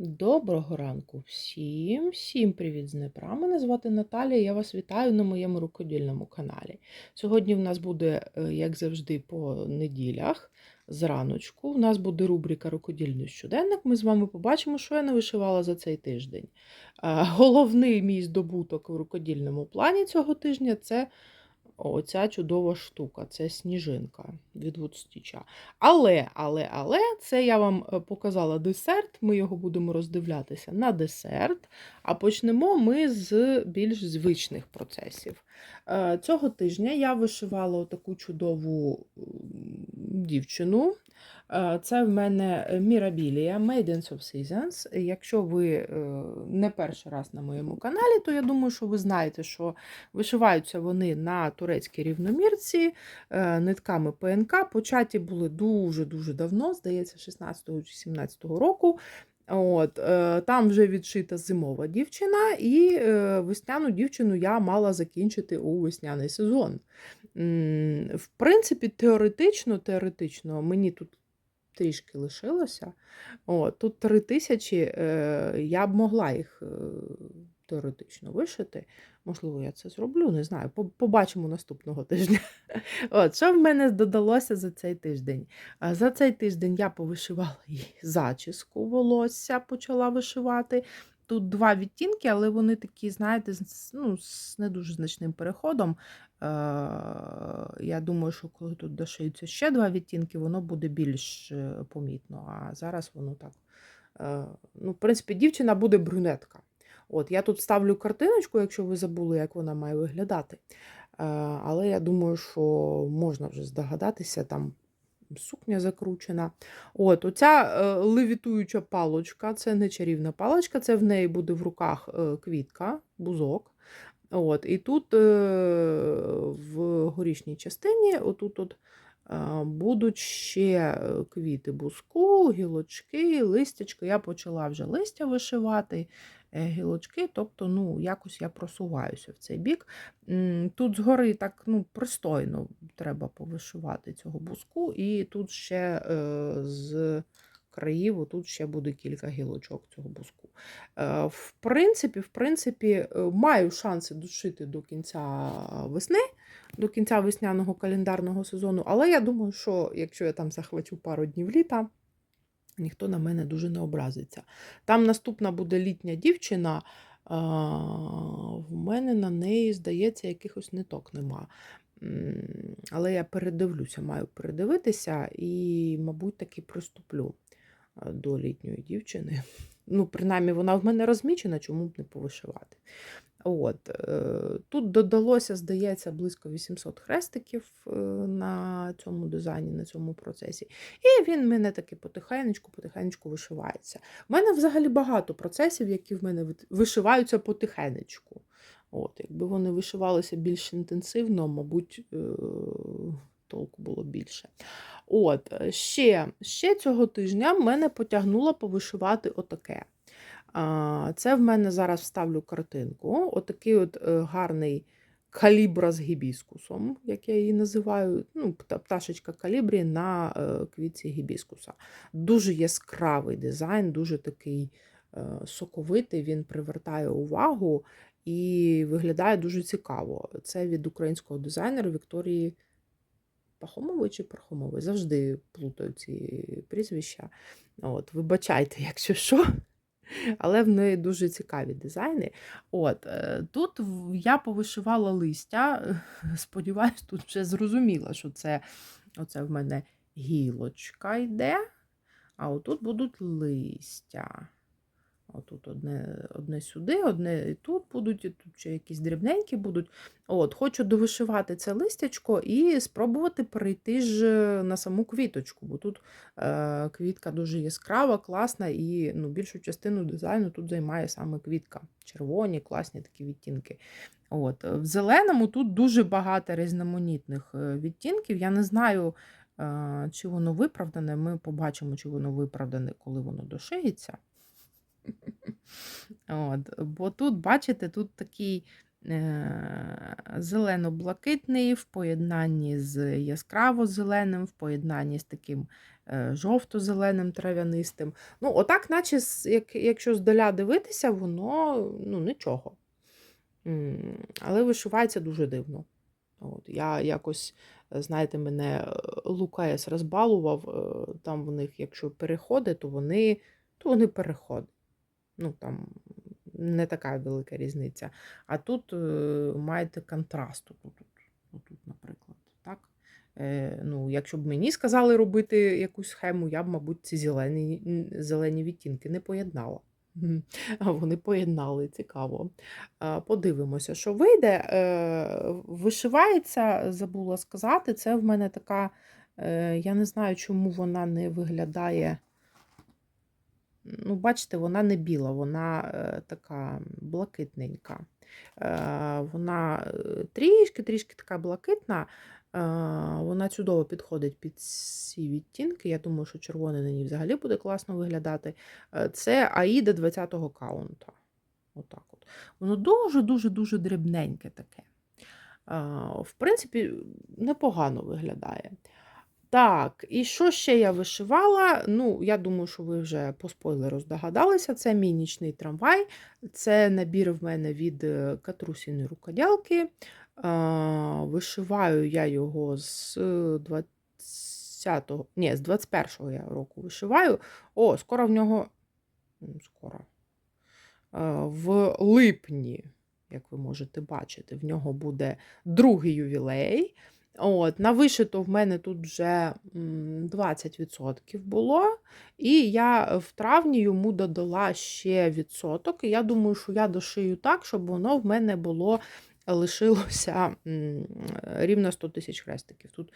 Доброго ранку всім, всім привіт з Дніпра. Мене звати Наталія, я вас вітаю на моєму рукодільному каналі. Сьогодні в нас буде, е, як завжди, по неділях зраночку. У нас буде рубрика Рукодільний щоденник. Ми з вами побачимо, що я не вишивала за цей тиждень. Е, Головний мій здобуток в рукодільному плані цього тижня це оця чудова штука, це сніжинка від Вудстіча. Але, але, але, це я вам е, показала десерт. Ми його будемо роздивлятися на десерт. А почнемо ми з більш звичних процесів. Е, Цього тижня я вишивала таку чудову дівчину. Е, Це в мене Мірабілія Maidens of Seasons. Якщо ви е, не перший раз на моєму каналі, то я думаю, що ви знаєте, що вишиваються вони на турецькій рівномірці е, нитками ПНК. Початі були дуже-дуже давно, здається, 16-го чи 17-го року. От, Там вже відшита зимова дівчина, і весняну дівчину я мала закінчити у весняний сезон. В принципі, теоретично, теоретично, мені тут трішки лишилося. От, тут три тисячі, е, я б могла їх е, теоретично вишити. Можливо, я це зроблю, не знаю. Побачимо наступного тижня. От, що в мене додалося за цей тиждень? За цей тиждень я повишивала і зачіску волосся, почала вишивати. Тут два відтінки, але вони такі, знаєте, з, ну, з не дуже значним переходом. Е, я думаю, що коли тут дошиються ще два відтінки, воно буде більш е, помітно. А зараз воно так. е, Ну, в принципі, дівчина буде брюнетка. От, я тут ставлю картиночку, якщо ви забули, як вона має виглядати. Е, Але я думаю, що можна вже здогадатися, там сукня закручена. От, Оця е, левітуюча палочка, це не чарівна палочка, це в неї буде в руках е, квітка, бузок. От, І тут е, в горішній частині отут от, будуть ще квіти бузку, гілочки, листячки. Я почала вже листя вишивати, гілочки, тобто ну, якось я просуваюся в цей бік. Тут згори так ну, пристойно треба повишивати цього бузку, і тут ще е, з країв, тут ще буде кілька гілочок цього бузку. Е, В принципі, в принципі, е, маю шанси дошити до кінця весни, до кінця весняного календарного сезону, але я думаю, що якщо я там захвачу пару днів літа, ніхто на мене дуже не образиться. Там наступна буде літня дівчина. В мене на неї, здається, якихось ниток нема. Але я передивлюся, маю передивитися і, мабуть, таки приступлю до літньої дівчини. Ну, принаймні, вона в мене розмічена, чому б не повишивати. От, е, Тут додалося, здається, близько 800 хрестиків е, на цьому дизайні, на цьому процесі. І він мене таки потихенечку, потихенечку вишивається. У мене взагалі багато процесів, які в мене вишиваються потихенечку. От, якби вони вишивалися більш інтенсивно, мабуть, е, толку було більше. От, ще, ще цього тижня мене потягнуло повишивати отаке. Це в мене зараз вставлю картинку. Отакий от е, гарний калібра з гібіскусом, як я її називаю. Ну, пташечка калібрі на е, квітці гібіскуса. Дуже яскравий дизайн, дуже такий е, соковитий, він привертає увагу і виглядає дуже цікаво. Це від українського дизайнера Вікторії Пахомової чи Пархомової. Завжди плутаю ці прізвища. От, вибачайте, якщо що. Але в неї дуже цікаві дизайни. От, е, Тут я повишивала листя. Сподіваюсь, тут вже зрозуміла, що це оце в мене гілочка йде, а отут будуть листя. Отут одне, одне сюди, одне і тут будуть, і тут ще якісь дрібненькі будуть. От, Хочу довишивати це листячко і спробувати перейти ж на саму квіточку, бо тут е, квітка дуже яскрава, класна, і ну, більшу частину дизайну тут займає саме квітка. Червоні, класні такі відтінки. От. В зеленому тут дуже багато різноманітних е, відтінків. Я не знаю, е, чи воно виправдане. Ми побачимо, чи воно виправдане, коли воно дошиється. От, бо тут, бачите, тут такий е, зелено-блакитний в поєднанні з яскраво-зеленим, в поєднанні з таким е, жовто-зеленим трав'янистим. Ну, отак, наче, як, якщо здаля дивитися, воно ну, нічого. Але вишивається дуже дивно. От, я якось, знаєте, мене е, Лукаєс розбалував, там в них, якщо переходи, то вони, то вони переходи. Ну, там не така велика різниця. А тут е, маєте контраст. Отут, отут, наприклад. Так? Е, ну, якщо б мені сказали робити якусь схему, я б, мабуть, ці зелені, зелені відтінки не поєднала. А вони поєднали, цікаво. Подивимося, що вийде. Е, Вишивається, забула сказати, це в мене така, е, я не знаю, чому вона не виглядає. Ну, бачите, вона не біла, вона е, така блакитненька. Е, Вона трішки-трішки така блакитна. Е, Вона чудово підходить під ці відтінки. Я думаю, що червоний на ній взагалі буде класно виглядати. Е, Це Аїда 20-го каунта. Отак от. Воно дуже-дуже-дуже дрібненьке таке. Е, В принципі, непогано виглядає. Так, і що ще я вишивала? Ну, я думаю, що ви вже по спойлеру здогадалися. Це мій нічний трамвай. Це набір в мене від е, Катрусіної рукодялки. Вишиваю я його з 20-го, ні, з 21-го я року вишиваю. О, скоро в нього. Скоро. Е, В липні, як ви можете бачити, в нього буде другий ювілей. От, на вишито в мене тут вже 20% було, і я в травні йому додала ще відсоток. І я думаю, що я дошию так, щоб воно в мене було лишилося рівно 100 тисяч хрестиків. Тут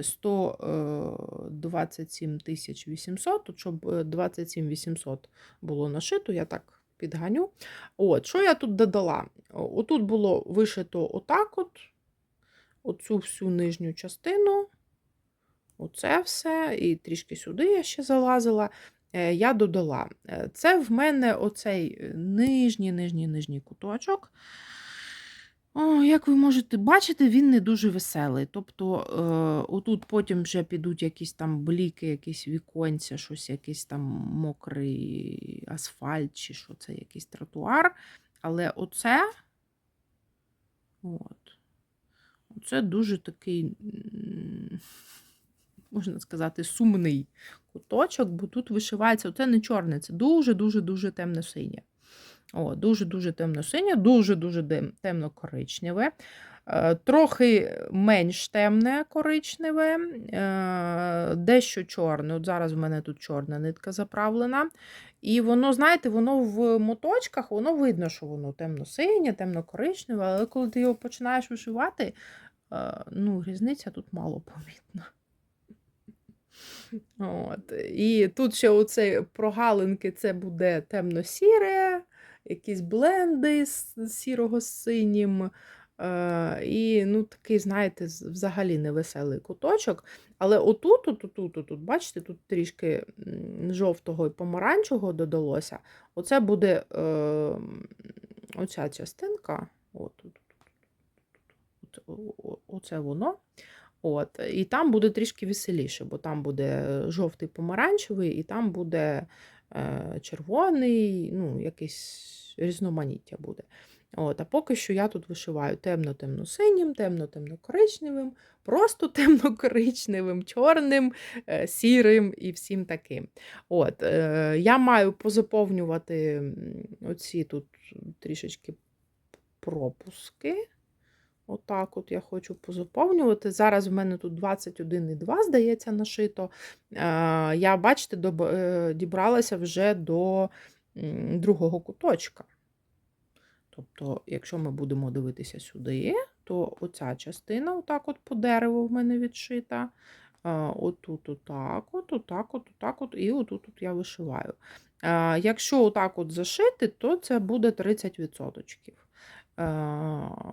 127 тисяч 800, тут щоб е, 27 800 було нашито, я так підганю. От, що я тут додала? Отут було вишито отак от оцю всю нижню частину, оце все, і трішки сюди я ще залазила. е, Я додала. Е, Це в мене оцей е, нижній, нижній, нижній куточок. О, як ви можете бачити, він не дуже веселий. Тобто, е, отут потім вже підуть якісь там бліки, якісь віконця, щось, якийсь там мокрий асфальт, чи що це, якийсь тротуар. Але оце, от, це дуже такий, можна сказати, сумний куточок, бо тут вишивається, оце не чорне, це дуже-дуже-дуже темно-синє. О, дуже-дуже темно-синє, дуже-дуже дем- темно-коричневе. Е, Трохи менш темне коричневе, е, дещо чорне. От зараз в мене тут чорна нитка заправлена. І воно, знаєте, воно в моточках, воно видно, що воно темно-синє, темно-коричневе, але коли ти його починаєш вишивати, ну, різниця тут мало помітна. От. І тут ще оце прогалинки це буде темно-сіре, якісь бленди з сірого з синім. Е, і ну, такий, знаєте, взагалі невеселий куточок. Але отут, отут, отут, отут, бачите, тут трішки жовтого і помаранчевого додалося. Оце буде е, оця частинка. От, оце воно. От, і там буде трішки веселіше, бо там буде жовтий помаранчевий, і там буде е, червоний, ну, якесь різноманіття буде. От, а поки що я тут вишиваю темно-темно-синім, темно-темно-коричневим, просто темно-коричневим, чорним, е, сірим і всім таким. От, е, я маю позаповнювати оці тут трішечки пропуски. Отак от я хочу позаповнювати. Зараз в мене тут 21,2, здається, нашито. Е, Я, бачите, е, дібралася вже до другого куточка. Тобто, якщо ми будемо дивитися сюди, то оця частина, отак от по дереву в мене відшита. Е, Отут, отак, от, отак, от, отак, от, і отут от я вишиваю. Якщо отак от зашити, то це буде 30%. Е,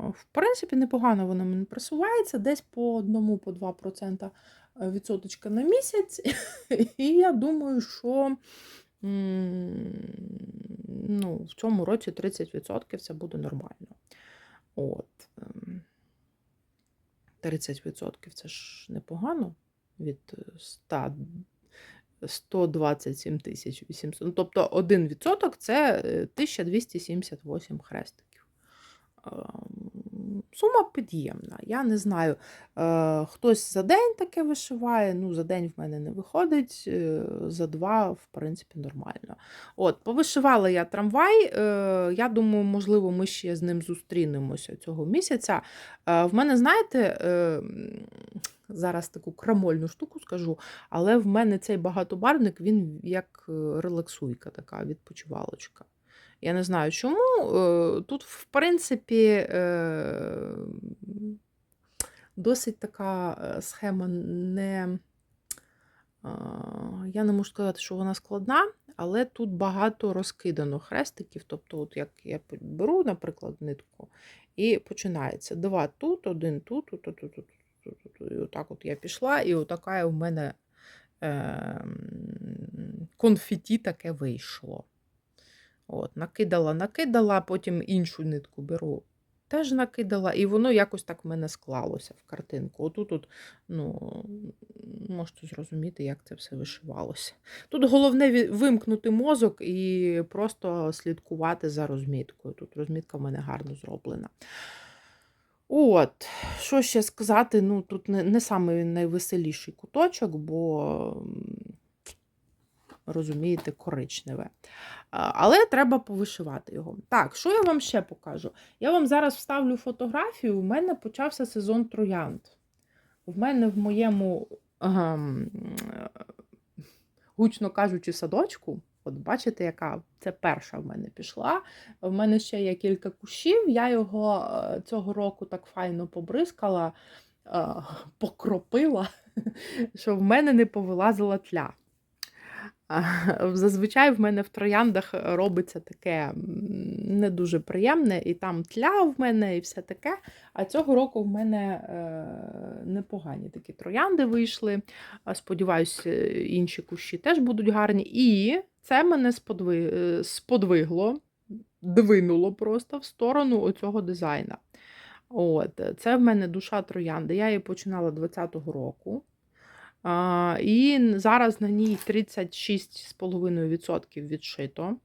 В принципі, непогано воно мені просувається, десь по 1-2% відсоточка на місяць. І я думаю, що ну, в цьому році 30% це буде нормально. От. ем, 30% це ж непогано від е, 100 127 тисяч 800. Ну, тобто 1% це е, 1278 хрестиків. Ем, Сума під'ємна. Я не знаю. Е, Хтось за день таке вишиває, ну за день в мене не виходить, е, за два, в принципі, нормально. От, повишивала я трамвай. е, Я думаю, можливо, ми ще з ним зустрінемося цього місяця. В мене, знаєте, зараз таку крамольну штуку скажу, але в мене цей багатобарвник, він як релаксуйка така, відпочивалочка. Я не знаю чому. Е, Тут, в принципі, е, досить така е, схема не. Я не можу сказати, що вона складна, але тут багато розкидано хрестиків. Тобто, от як я беру, наприклад, нитку, і починається два тут, один тут, тут, тут, тут, тут, тут, тут, тут. І отак от я пішла, і отака у мене ем, конфеті таке вийшло. От, накидала, накидала, потім іншу нитку беру. Теж накидала, і воно якось так в мене склалося в картинку. Отут, от, ну, можете зрозуміти, як це все вишивалося. Тут головне вимкнути мозок і просто слідкувати за розміткою. Тут розмітка в мене гарно зроблена. От, що ще сказати? Ну, тут не, не самий найвеселіший куточок, бо, розумієте, коричневе. Але треба повишивати його. Так, що я вам ще покажу? Я вам зараз вставлю фотографію. У мене почався сезон троянд. В мене в моєму, ем, гучно кажучи, садочку. От бачите, яка це перша в мене пішла. В мене ще є кілька кущів. Я його е, цього року так файно побризкала, е, покропила, що в мене не повилазила тля. Зазвичай в мене в трояндах робиться таке не дуже приємне, і там тля в мене, і все таке. А цього року в мене е, непогані такі троянди вийшли. Сподіваюсь, е, інші кущі теж будуть гарні. І це мене е, сподвигло, двинуло просто в сторону оцього дизайна. От, це в мене душа троянди. Я її починала 20-го року. І зараз на ній 36,5% відшито.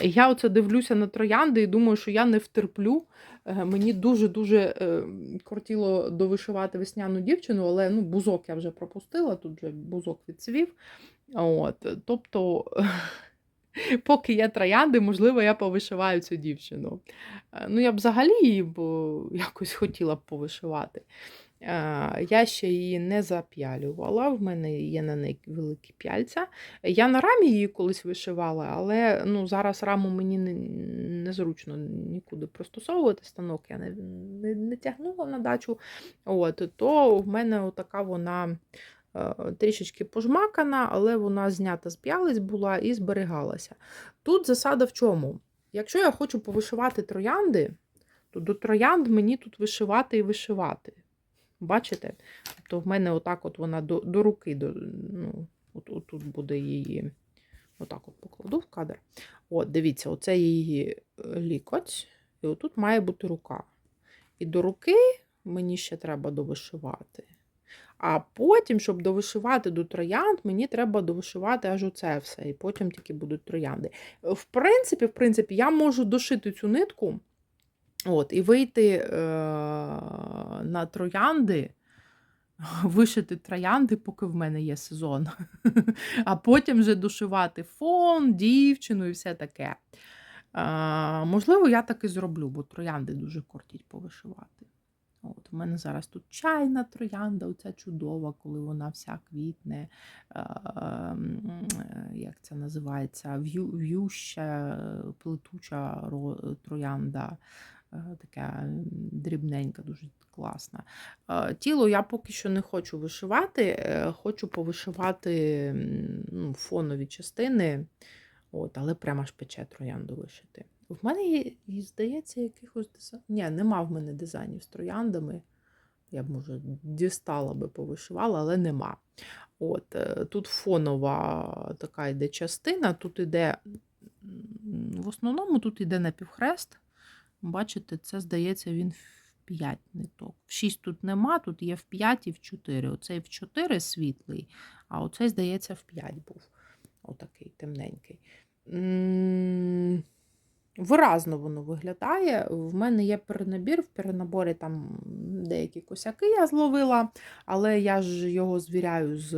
Я оце дивлюся на троянди і думаю, що я не втерплю. Е, Мені дуже-дуже е, кортіло довишивати весняну дівчину, але ну, бузок я вже пропустила, тут вже бузок відцвів. От, тобто, поки є троянди, можливо, я повишиваю цю дівчину. Е, Ну, я б взагалі її бо якось хотіла б повишивати. Я ще її не зап'ялювала, в мене є на неї великі п'яльця. Я на рамі її колись вишивала, але ну, зараз раму мені не, незручно нікуди пристосовувати станок, я не, не, не тягнула на дачу. От, то в мене така вона е, трішечки пожмакана, але вона знята з п'ялиць була і зберігалася. Тут засада в чому? Якщо я хочу повишивати троянди, то до троянд мені тут вишивати і вишивати. Бачите? Тобто в мене отак от вона до, до руки, до, ну, от, от тут буде її. Отак от покладу в кадр. От, дивіться, оце її е, лікоть, і отут має бути рука. І до руки мені ще треба довишивати. А потім, щоб довишивати до троянд, мені треба довишивати аж оце все, і потім тільки будуть троянди. В принципі, в принципі, я можу дошити цю нитку. От, і вийти е, на троянди, вишити троянди, поки в мене є сезон. А потім вже дошивати фон, дівчину і все таке. Е, можливо, я так і зроблю, бо троянди дуже кортять повишивати. От, У мене зараз тут чайна троянда, оця чудова, коли вона вся квітне, е, е, як це називається, в'ю, в'юща, плетуча ро- троянда така дрібненька, дуже класна. Е, Тіло я поки що не хочу вишивати, е, хочу повишивати ну, фонові частини, от, але прямо аж пече троянду вишити. В мене є, здається, якихось дизайн. Ні, нема в мене дизайнів з трояндами. Я б, може, дістала би повишивала, але нема. От, е, тут фонова така йде частина, тут іде, в основному тут іде напівхрест. Бачите, це, здається, він в 5 ниток. В 6 тут нема, тут є в 5 і в 4. Оцей в 4 світлий, а оцей, здається, в 5 був. Отакий темненький. Виразно воно виглядає. В мене є перенабір, в перенаборі там деякі косяки я зловила, але я ж його звіряю з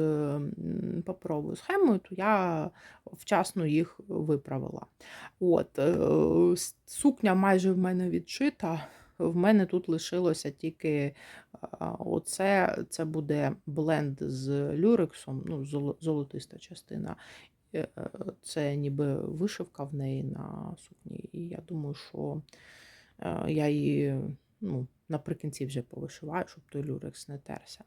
паперовою схемою, то я вчасно їх виправила. От, е, Сукня майже в мене відшита. В мене тут лишилося тільки оце, це буде бленд з люрексом, ну, золотиста частина. Е, Це ніби вишивка в неї на сукні. І я думаю, що е, я її ну, наприкінці вже повишиваю, щоб той люрекс не терся.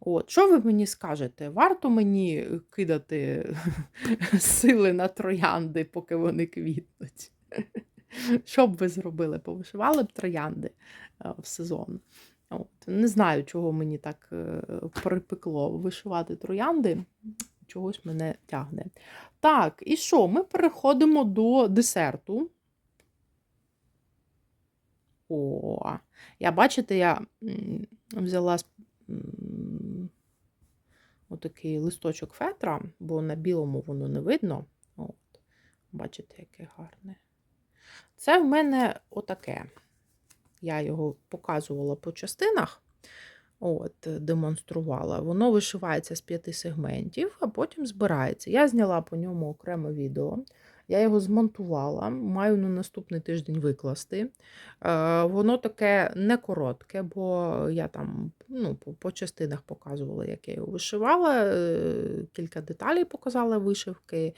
От, що ви мені скажете? Варто мені кидати сили на троянди, поки вони квітнуть? Що б ви зробили? Повишивали б троянди е, в сезон? От. Не знаю, чого мені так припекло вишивати троянди. Чогось мене тягне. Так, і що? Ми переходимо до десерту. О, я бачите, я взяла отакий листочок фетра, бо на білому воно не видно. От. Бачите, яке гарне. Це в мене отаке. Я його показувала по частинах, от, демонструвала. Воно вишивається з п'яти сегментів, а потім збирається. Я зняла по ньому окреме відео. Я його змонтувала, маю на наступний тиждень викласти. Е, Воно таке не коротке, бо я там ну, по, частинах показувала, як я його вишивала. е, Кілька деталей показала вишивки,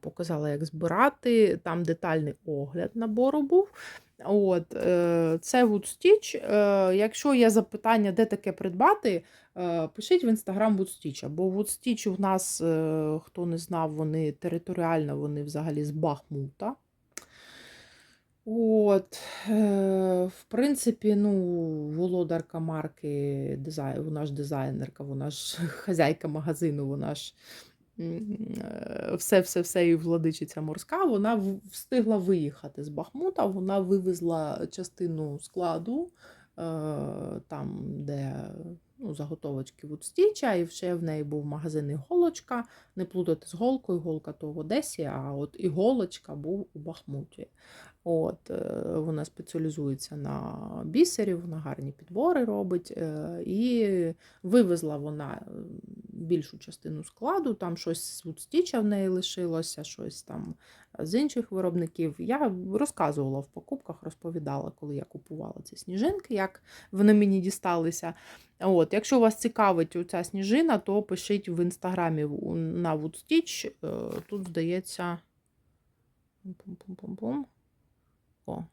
показала, як збирати. Там детальний огляд набору був. От, е, Це Woodstitch. Е, Якщо є запитання, де таке придбати, е, пишіть в інстаграм Woodstitch. Бо Woodstitch у нас, хто не знав, вони територіально вони взагалі з Бахмута. От, в принципі, ну, володарка марки, вона ж дизайнерка, вона ж хазяйка магазину, вона ж все-все-все і владичиця морська, вона встигла виїхати з Бахмута, вона вивезла частину складу, е, там, де ну, заготовочки Вудстіча, і ще в неї був магазин іголочка. Не плутати з голкою, голка то в Одесі, а от іголочка був у Бахмуті. От, е, Вона спеціалізується на бісері, вона гарні підбори робить. е, І вивезла вона е, більшу частину складу, там щось з Вудстіча в неї лишилося, щось там з інших виробників. Я розказувала в покупках, розповідала, коли я купувала ці сніжинки, як вони мені дісталися. От, Якщо вас цікавить ця сніжина, то пишіть в інстаграмі на Woodstitch. Е, Тут, здається. Пум-пум-пум-пум. О.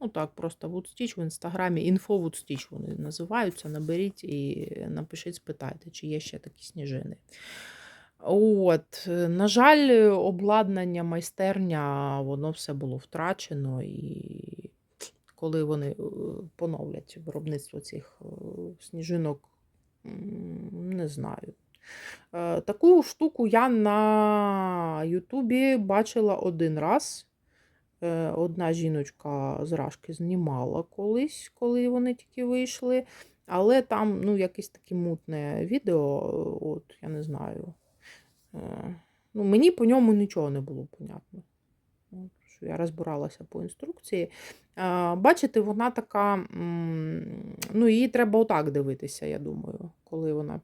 Ну так, просто Woodstitch в інстаграмі. Інфо Woodstitch вони називаються. Наберіть і напишіть, спитайте, чи є ще такі сніжини. От, на жаль, обладнання, майстерня, воно все було втрачено, і коли вони е, поновлять виробництво цих е, сніжинок, не знаю. Е, Таку штуку я на Ютубі бачила один раз. Е, Одна жіночка з Рашки знімала колись, коли вони тільки вийшли. Але там ну, якесь таке мутне відео, от, я не знаю. Е, Ну, мені по ньому нічого не було понятно. Що я розбиралася по інструкції. Бачите, вона така, ну, її треба отак дивитися, я думаю, коли вона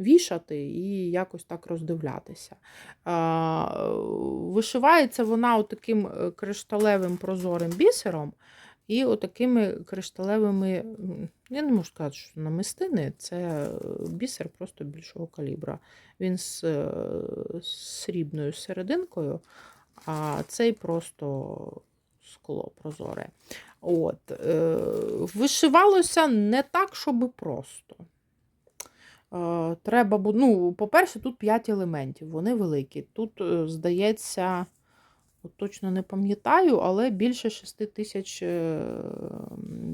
вішати і якось так роздивлятися. Е, Вишивається вона таким кришталевим прозорим бісером. І отакими кришталевими, я не можу сказати, що намистини, це е, бісер просто більшого калібра. Він з е, срібною серединкою, а цей просто скло прозоре. От. е, Вишивалося не так, щоб просто. Е, Треба, ну, по-перше, тут 5 елементів, вони великі. Тут, е, здається, от точно не пам'ятаю, але більше 6 тисяч е,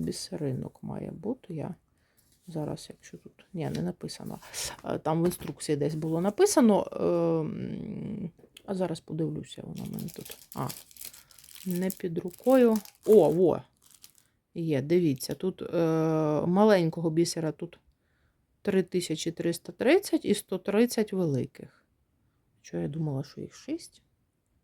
бісеринок має бути. Я зараз, якщо тут. Ні, не написано. Там в інструкції десь було написано. е, А зараз подивлюся, воно в мене тут. А, Не під рукою. О, о! Є, дивіться, тут маленького бісера тут 3330 і 130 великих. Що я думала, що їх 6?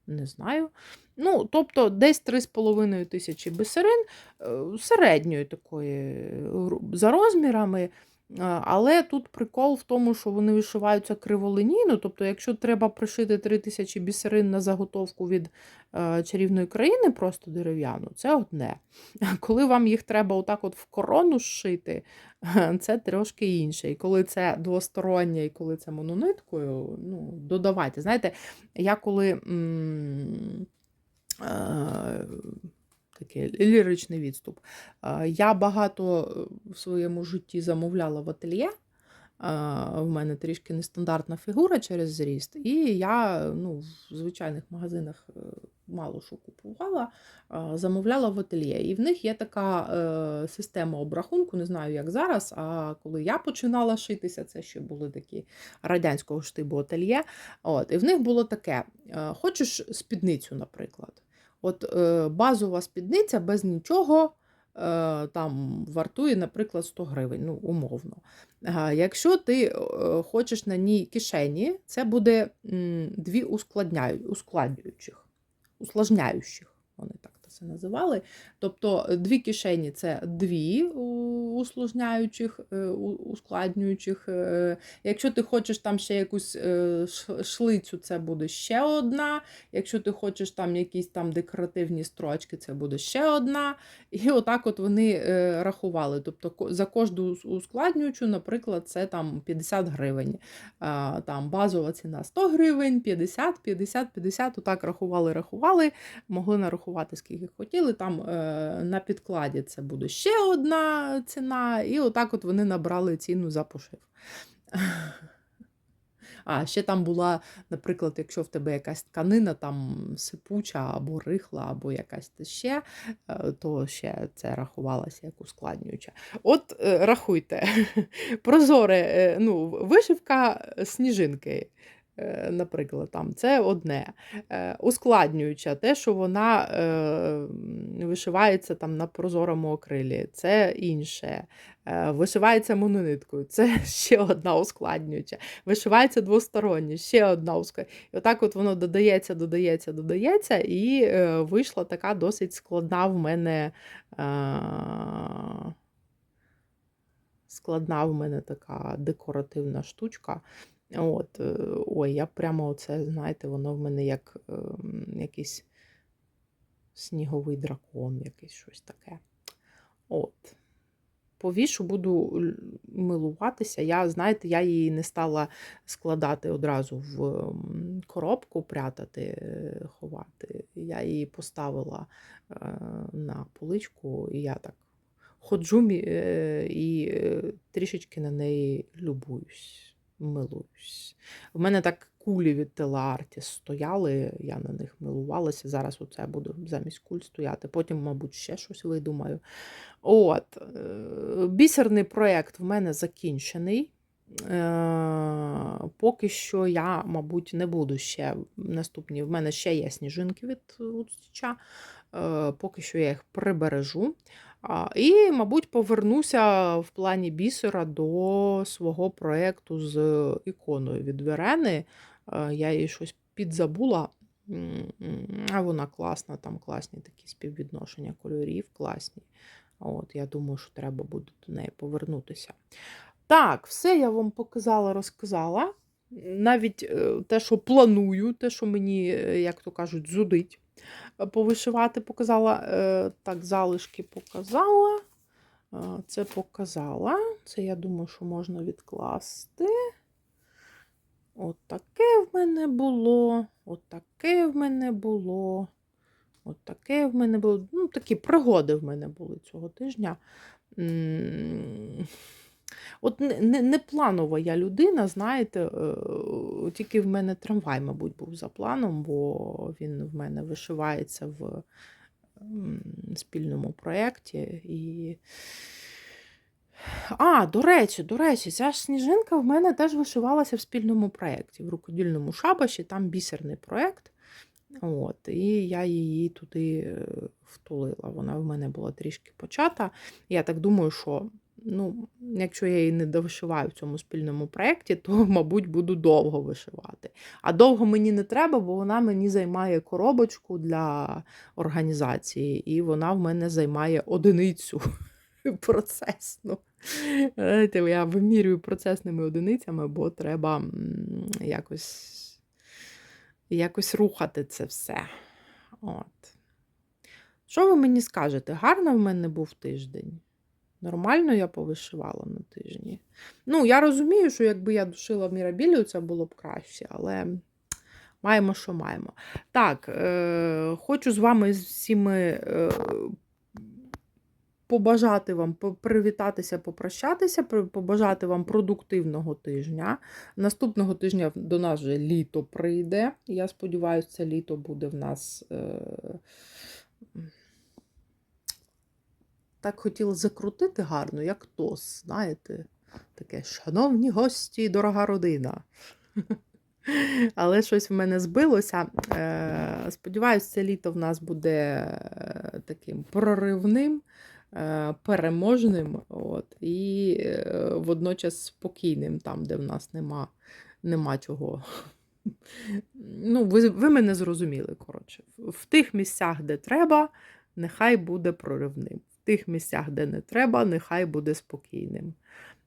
Не знаю. Ну, тобто, десь 3,5 тисячі бісерин е, середньої такої е, за розмірами. Е, Але тут прикол в тому, що вони вишиваються криволинійно. Тобто, якщо треба пришити 3 тисячі бісерин на заготовку від е, чарівної країни, просто дерев'яну, це одне. Коли вам їх треба отак от в корону зшити, це трошки інше. І коли це двостороннє, і коли це монониткою, ну, додавайте. Знаєте, я коли. м, е, Такий ліричний відступ. Я багато е, в своєму житті замовляла в ательє. В мене трішки нестандартна фігура через зріст, і я ну, в звичайних магазинах е, мало що купувала, замовляла в ательє. І в них є така е, система обрахунку, не знаю, як зараз. А коли я починала шитися, це ще були такі радянського штибу ательє. От, і в них було таке: хочеш спідницю, наприклад. От е, базова спідниця без нічого е, там вартує, наприклад, 100 гривень, ну, умовно. А якщо ти е, хочеш на ній кишені, це буде м, дві ускладняю, ускладнюючих, усложняючих, вони так це називали. Тобто е, дві кишені це дві у- усложняючих, е, ускладнюючих. е, Якщо ти хочеш там ще якусь шлицю, це буде ще одна. Якщо ти хочеш там якісь там декоративні строчки, це буде ще одна. І отак от вони рахували. Тобто за кожну ускладнюючу, наприклад, це там 50 гривень. Там базова ціна 100 гривень, 50, 50, 50. Отак рахували, рахували, могли нарахувати скільки хотіли. Там е, на підкладі це буде ще одна ціна, і отак от вони набрали ціну за пошив. А, ще там була, наприклад, якщо в тебе якась тканина там сипуча або рихла, або якась ще, е, то ще це рахувалося як ускладнююча. От е, рахуйте, прозоре, ну, вишивка сніжинки. Е, Наприклад, там це одне. Е, Ускладнююча те, що вона е, вишивається там на прозорому акрилі, це інше. Вишивається монониткою, це ще одна ускладнююча вишивається двосторонньо, ще одна узка. І отак от воно додається, додається, додається, і вийшла така досить складна в мене. Складна в мене така декоративна штучка. От, е, ой, я прямо оце, знаєте, воно в мене як е, якийсь сніговий дракон, якийсь щось таке. От повішу, буду милуватися. Я, знаєте, я її не стала складати одразу в коробку, прятати, е, ховати. Я її поставила е, на поличку, і я так ходжу і трішечки на неї любуюсь, милуюсь. В мене так кулі від Телеарті стояли, я на них милувалася. Зараз оце буду замість куль стояти. Потім, мабуть, ще щось видумаю. От, е, бісерний проєкт в мене закінчений. Е, Поки що я, мабуть, не буду ще наступні. В мене ще є сніжинки від. Е, Поки що я їх прибережу. І, мабуть, повернуся в плані бісера до свого проєкту з іконою від Верени. Е, Я її щось підзабула. А вона класна, там класні такі співвідношення кольорів, класні. От, я думаю, що треба буде до неї повернутися. Так, все я вам показала, розказала. Навіть е, те, що планую, те, що мені, е, як то кажуть, зудить е, повишивати, показала. Е, Так, залишки показала. Е, Це показала. Це, я думаю, що можна відкласти. От таке в мене було. От таке в мене було. От таке в мене було. Ну, такі пригоди в мене були цього тижня. От не, не, не планова я людина, знаєте, е, тільки в мене трамвай, мабуть, був за планом, бо він в мене вишивається в спільному проєкті. І... А, до речі, до речі, ця ж сніжинка в мене теж вишивалася в спільному проєкті, в рукодільному шабаші, там бісерний проєкт. От, і я її туди е, втулила. Вона в мене була трішки почата. Я так думаю, що ну, якщо я її не довишиваю в цьому спільному проєкті, то, мабуть, буду довго вишивати. А довго мені не треба, бо вона мені займає коробочку для організації, і вона в мене займає одиницю процесну. Я вимірюю процесними одиницями, бо треба якось якось рухати це все. От. Що ви мені скажете? Гарно в мене був тиждень? Нормально я повишивала на тижні. Ну, я розумію, що якби я душила мірабілію, це було б краще, але маємо, що маємо. Так, е, хочу з вами всіми е, побажати вам, привітатися, попрощатися, побажати вам продуктивного тижня. Наступного тижня до нас вже літо прийде. Я сподіваюся, це літо буде в нас. Е... Так хотіла закрутити гарно, як тос, знаєте, таке, шановні гості, дорога родина. Але щось в мене збилося. Е, Сподіваюсь, це літо в нас буде е, таким проривним, е, переможним от, і водночас спокійним, там, де в нас нема, нема чого. Ну, ви, ви мене зрозуміли, коротше. В тих місцях, де треба, нехай буде проривним. Тих місцях, де не треба, нехай буде спокійним.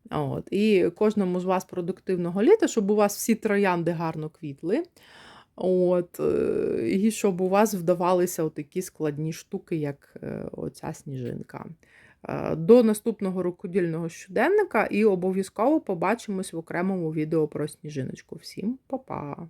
От. І кожному з вас продуктивного літа, щоб у вас всі троянди гарно квітли. От, е, і щоб у вас вдавалися такі складні штуки, як е, оця сніжинка. Е, До наступного рукодільного щоденника і обов'язково побачимось в окремому відео про сніжиночку. Всім па-па!